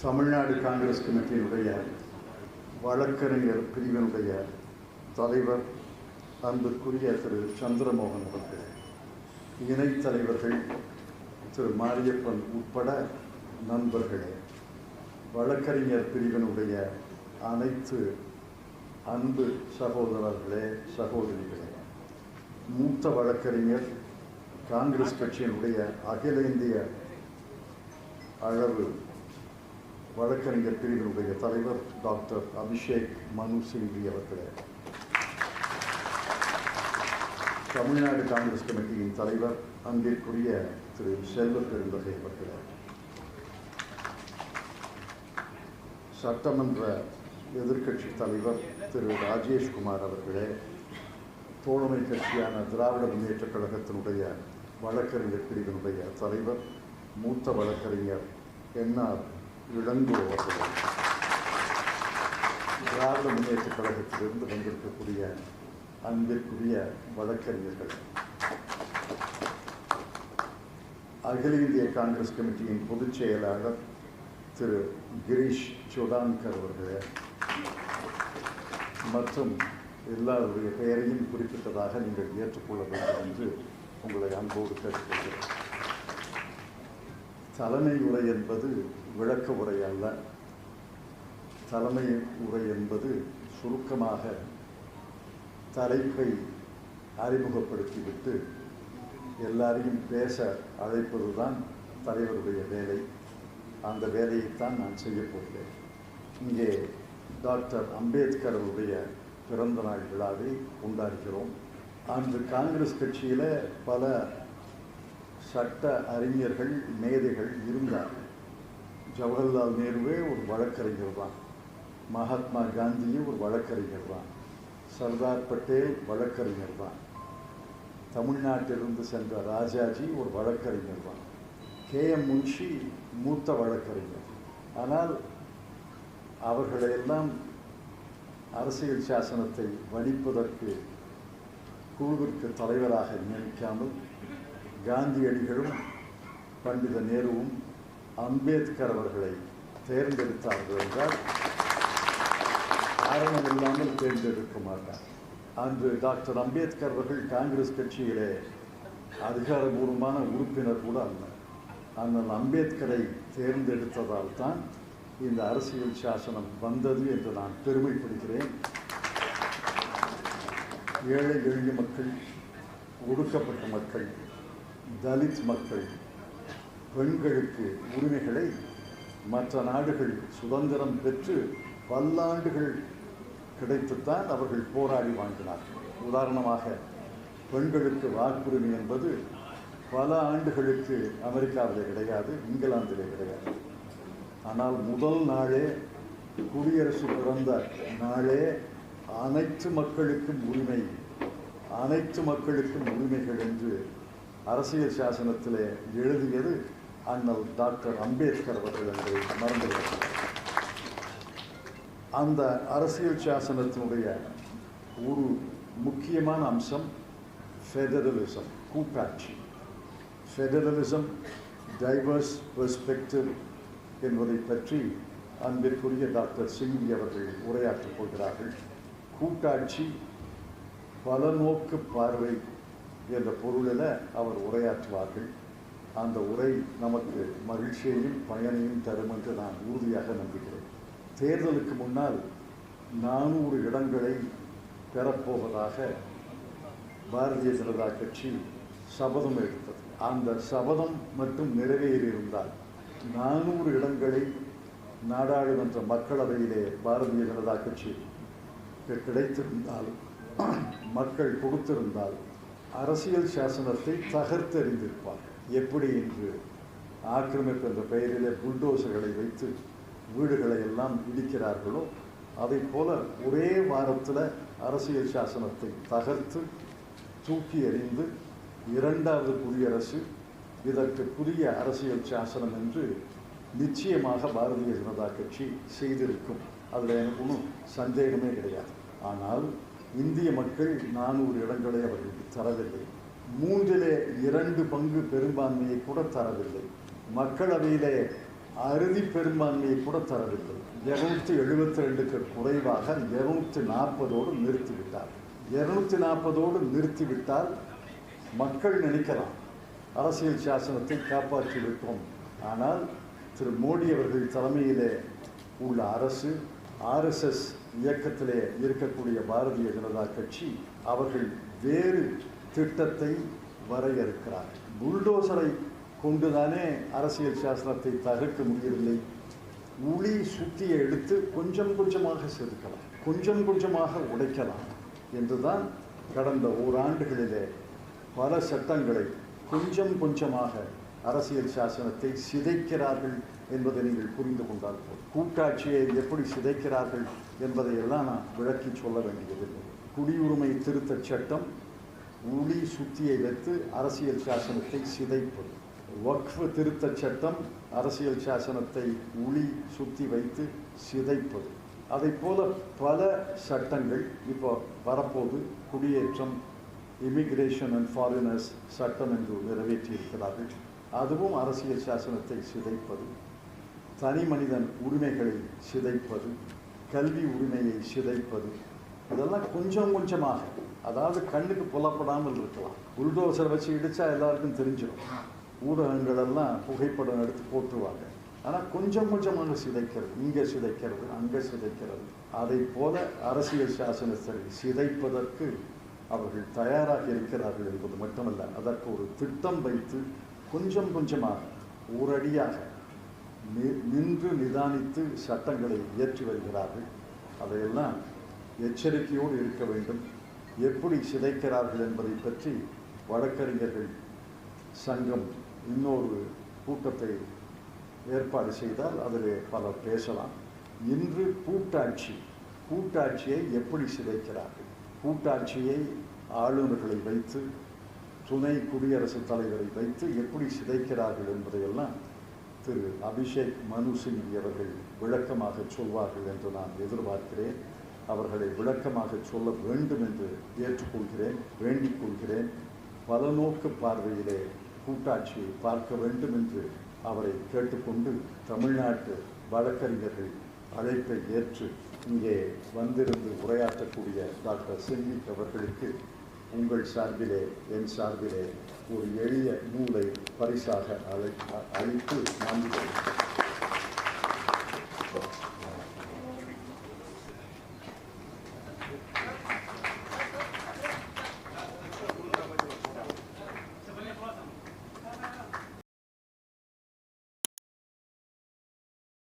தமிழ்நாடு காங்கிரஸ் கமிட்டியினுடைய வழக்கறிஞர் பிரிவினுடைய தலைவர் அன்புக்குரிய திரு சந்திரமோகன் அவர்கள் இணைத் தலைவர்கள் திரு மாரியப்பன் உட்பட நண்பர்களே வழக்கறிஞர் பிரிவினுடைய அனைத்து அன்பு சகோதரர்களே சகோதரிகளே மூத்த வழக்கறிஞர் காங்கிரஸ் கட்சியினுடைய அகில இந்திய அளவு வழக்கறிஞர் பிரிவினுடைய தலைவர் டாக்டர் அபிஷேக் மனு சிங்வி அவர்களே. தமிழ்நாடு காங்கிரஸ் கமிட்டியின் தலைவர் அன்பிற்குரிய திரு செல்வ பெருந்தகை அவர்களே. சட்டமன்ற எதிர்க்கட்சி தலைவர் திரு ராஜேஷ்குமார் அவர்களே தோழமை கட்சியான திராவிட முன்னேற்றக் கழகத்தினுடைய வழக்கறிஞர் பிரிவினுடைய தலைவர் மூத்த வழக்கறிஞர் என்ஆர் இளங்கோ திராவிட முன்னேற்ற கழகத்திலிருந்து வந்திருக்கக்கூடிய அன்பிற்குரிய வழக்கறிஞர்கள். அகில இந்திய காங்கிரஸ் கமிட்டியின் பொதுச் செயலாளர் திரு கிரீஷ் சுடான்கர் அவர்களே மற்றும் எல்லாருடைய பெயரையும் குறிப்பிட்டதாக நீங்கள் ஏற்றுக்கொள்ள வேண்டும் என்று உங்களை அன்போடு கேட்டுக்கொள்கிறேன். தலைமை உரை என்பது விளக்க உரை அல்ல. தலைமை உரை என்பது சுருக்கமாக தலைப்பை அறிமுகப்படுத்திவிட்டு எல்லாரையும் பேச அழைப்பதுதான் தலைவருடைய வேலை. அந்த வேலையைத்தான் நான் செய்ய போகிறேன். இங்கே டாக்டர் அம்பேத்கர் அவருடைய பிறந்த நாள் விழாவை கொண்டாடுகிறோம். அன்று காங்கிரஸ் கட்சியில் பல சட்ட அறிஞர்கள் மேதைகள் இருந்தார்கள். ஜவஹர்லால் நேருவே ஒரு வழக்கறிஞர் தான். மகாத்மா காந்தியும் ஒரு வழக்கறிஞர் தான். சர்தார் பட்டேல் வழக்கறிஞர் தான். தமிழ்நாட்டிலிருந்து சென்ற ராஜாஜி ஒரு வழக்கறிஞர் தான். கே எம் முன்ஷி மூத்த வழக்கறிஞர். ஆனால் அவர்களையெல்லாம் அரசியல் சாசனத்தை வடிப்பதற்கு குழுவிற்கு தலைவராக நியமிக்காமல் காந்தியடிகளும் பண்டித நேருவும் அம்பேத்கர் அவர்களை தேர்ந்தெடுத்தார்கள் என்றால் காரணம் இல்லாமல் தேர்ந்தெடுக்க மாட்டார். அன்று டாக்டர் அம்பேத்கர் அவர்கள் காங்கிரஸ் கட்சியிலே அதிகாரபூர்வமான உறுப்பினர் கூட அல்ல. அண்ணன் அம்பேத்கரை தேர்ந்தெடுத்ததால் தான் இந்த அரசியல் சாசனம் வந்தது என்று நான் பெருமைப்படுகிறேன். ஏழை எளிய மக்கள் ஒடுக்கப்பட்ட மக்கள் தலித் மக்கள் பெண்களுக்கு உரிமைகளை மற்ற நாடுகள் சுதந்திரம் பெற்று பல்லாண்டுகள் கிடைத்துத்தான் அவர்கள் போராடி வாங்கினார்கள் உதாரணமாக பெண்களுக்கு வாக்குரிமை என்பது பல ஆண்டுகளுக்கு அமெரிக்காவிலே கிடையாது இங்கிலாந்திலே கிடையாது. ஆனால் முதல் நாளே குடியரசு பிறந்த நாளே அனைத்து மக்களுக்கும் உரிமை அனைத்து மக்களுக்கும் உரிமைகள் என்று அரசியல் சாசனத்தில் எழுதியது அண்ணல் டாக்டர் அம்பேத்கர் அவர்கள் என்று மறந்துவிடுகிறார் அந்த அரசியல் சாசனத்தினுடைய ஒரு முக்கியமான அம்சம் ஃபெடரலிசம் கூட்டாட்சி ஃபெடரலிசம் டைவர்ஸ் பெர்ஸ்பெக்டிவ் என்பதை பற்றி அன்பிற்குரிய டாக்டர் சிங்வி அவர்கள் உரையாற்றப் போகிறார்கள் கூட்டாட்சி பலநோக்கு பார்வை என்ற பொருளில் அவர் உரையாற்றுவார்கள். அந்த உரை நமக்கு மகிழ்ச்சியையும் பயனையும் தரும் என்று நான் உறுதியாக நம்புகிறேன். தேர்தலுக்கு முன்னால் நானூறு இடங்களை பெறப்போவதாக பாரதிய ஜனதா கட்சி சபதம் எடுத்தது. அந்த சபதம் மட்டும் நிறைவேறியிருந்தால் நானூறு இடங்களை நாடாளுமன்ற மக்களவையிலே பாரதிய ஜனதா கட்சி கிடைத்திருந்தால் மக்கள் கொடுத்திருந்தால் அரசியல் சாசனத்தை தகர்த்தெறிந்திருப்பார். எப்படி என்று? ஆக்கிரமிப்பு என்ற பெயரிலே புல்டோசர்களை வைத்து வீடுகளை எல்லாம் இடிக்கிறார்களோ அதை போல ஒரே வாரத்தில் அரசியல் சாசனத்தை தகர்த்து தூக்கி எறிந்து இரண்டாவது குடியரசு இதற்கு புதிய அரசியல் சாசனம் என்று நிச்சயமாக பாரதிய ஜனதா கட்சி செய்திருக்கும். அதில் எனக்கு ஒன்றும் சந்தேகமே கிடையாது. ஆனால் இந்திய மக்கள் நானூறு இடங்களை அவர்களுக்கு தரவில்லை. மூன்றிலே இரண்டு பங்கு பெரும்பான்மையை கூட தரவில்லை. மக்களவையிலே அறுதி பெரும்பான்மையை கூட தரவில்லை. இருநூற்றி எழுபத்தி ரெண்டுக்கு குறைவாக இருநூற்றி நாற்பதோடு நிறுத்திவிட்டார். இருநூற்றி நாற்பதோடு நிறுத்திவிட்டால் மக்கள் நினைக்கலாம். அரசியல் சாசனத்தை காப்பாற்றி விட்டோம் ஆனால் திரு மோடி அவர்கள் தலைமையிலே உள்ள அரசு ஆர்எஸ்எஸ் இயக்கத்திலே இருக்கக்கூடிய பாரதிய ஜனதா கட்சி அவர்கள் வேறு திட்டத்தை வரையறுக்கிறார். புல்டோசரை கொண்டுதானே அரசியல் சாசனத்தை தகர்க்க முடியவில்லை. உளி சுத்தியை எடுத்து கொஞ்சம் கொஞ்சமாக செதுக்கலாம் கொஞ்சம் கொஞ்சமாக உடைக்கலாம் என்றுதான் கடந்த ஓராண்டுகளிலே பல சட்டங்களை கொஞ்சம் கொஞ்சமாக அரசியல் சாசனத்தை சிதைக்கிறார்கள் என்பதை நீங்கள் புரிந்து கொண்டால் போதும். கூட்டாட்சியை எப்படி சிதைக்கிறார்கள் என்பதை எல்லாம் நான் விளக்கி சொல்ல வேண்டியதில்லை. குடியுரிமை திருத்தச் சட்டம் உளி சுத்தியை வைத்து அரசியல் சாசனத்தை சிதைப்பது. வக்ஃபு திருத்தச் சட்டம் அரசியல் சாசனத்தை உளி சுத்தி வைத்து சிதைப்பது. அதை போல பல சட்டங்கள் இப்போ வரப்போது குடியேற்றம் இமிக்ரேஷன் அண்ட் ஃபாரினர்ஸ் சட்டம் என்று நிறைவேற்றியிருக்கிறார்கள். அதுவும் அரசியல் சாசனத்தை சிதைப்பது. தனி மனிதன் உரிமைகளை சிதைப்பது கல்வி உரிமையை சிதைப்பது இதெல்லாம் கொஞ்சம் கொஞ்சமாக அதாவது கண்ணுக்கு புலப்படாமல் இருக்கலாம். புல்டோசர் வச்சு இடித்தா எல்லாருக்கும் தெரிஞ்சிடும் ஊடகங்களெல்லாம் புகைப்படம் எடுத்து போட்டுருவாங்க. ஆனால் கொஞ்சம் கொஞ்சமாக சிதைக்கிறது இங்கே சிதைக்கிறது அங்கே சிதைக்கிறது அதை போல அரசியல் சாசனத்தை சிதைப்பதற்கு அவர்கள் தயாராக இருக்கிறார்கள் என்பது மட்டுமல்ல அதற்கு ஒரு திட்டம் வைத்து கொஞ்சம் கொஞ்சமாக ஓரடியாக நின்று நிதானித்து சட்டங்களை இயற்றி வருகிறார்கள். அதையெல்லாம் எச்சரிக்கையோடு இருக்க வேண்டும். எப்படி சிதைக்கிறார்கள் என்பதை பற்றி வழக்கறிஞர்கள் சங்கம் இன்னொரு கூட்டத்தை ஏற்பாடு செய்தால் அதில் பலர் பேசலாம். இன்று கூட்டாட்சி கூட்டாட்சியை எப்படி சிதைக்கிறார்கள்? கூட்டாட்சியை ஆளுநர்களை வைத்து துணை குடியரசுத் தலைவரை வைத்து எப்படி சிதைக்கிறார்கள் என்பதையெல்லாம் திரு அபிஷேக் மனு அவர்கள் விளக்கமாக சொல்வார்கள் என்று நான் எதிர்பார்க்கிறேன். அவர்களை விளக்கமாக சொல்ல வேண்டும் என்று ஏற்றுக்கொள்கிறேன் வேண்டிக் கொள்கிறேன். பல நோக்கு பார்வையிலே கூட்டாட்சியை பார்க்க வேண்டும் என்று அவரை கேட்டுக்கொண்டு தமிழ்நாட்டு வழக்கறிஞர்கள் அழைப்பை ஏற்று இங்கே வந்திருந்து உரையாற்றக்கூடிய டாக்டர் செல்விக் அவர்களுக்கு உங்கள் சார்பிலே என் சார்பிலே ஒரு எளிய நூலை பரிசாக அழை அளித்து நன்றி